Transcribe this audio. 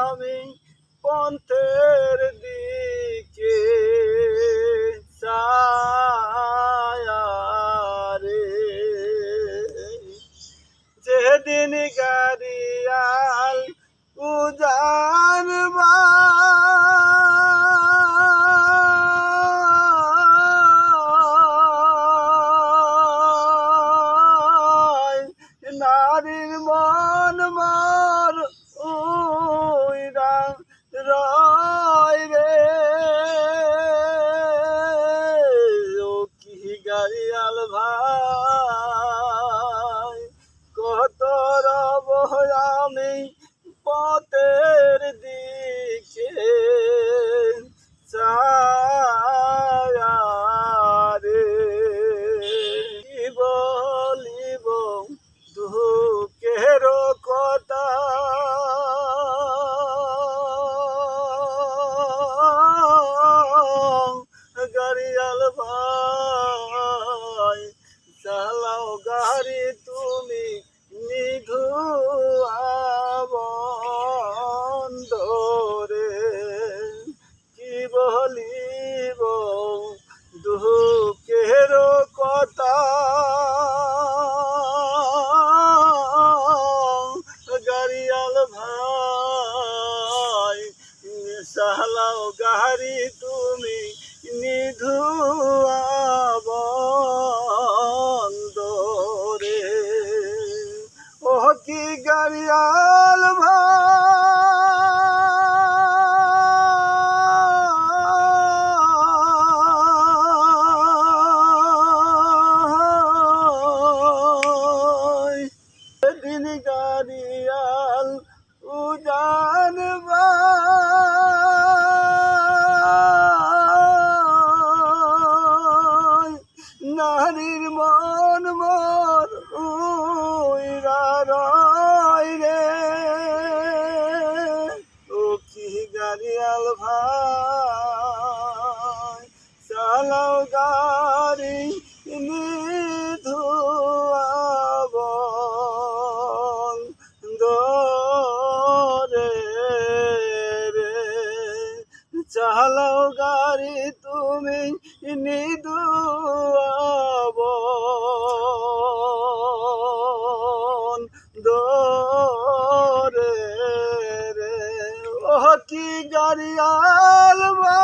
আমি পন্থের দিকে রে যেদিন গাড়িয়াল উজান বা চালাও গাহারি তুমি নিধু বন্দরে। ও কি গাড়িয়াল রয় রে। কি গাড়িয়াল ভাই চালাও গাড়ি চালাও গাড়ি তুমি নিধু কি জারিয়াল মা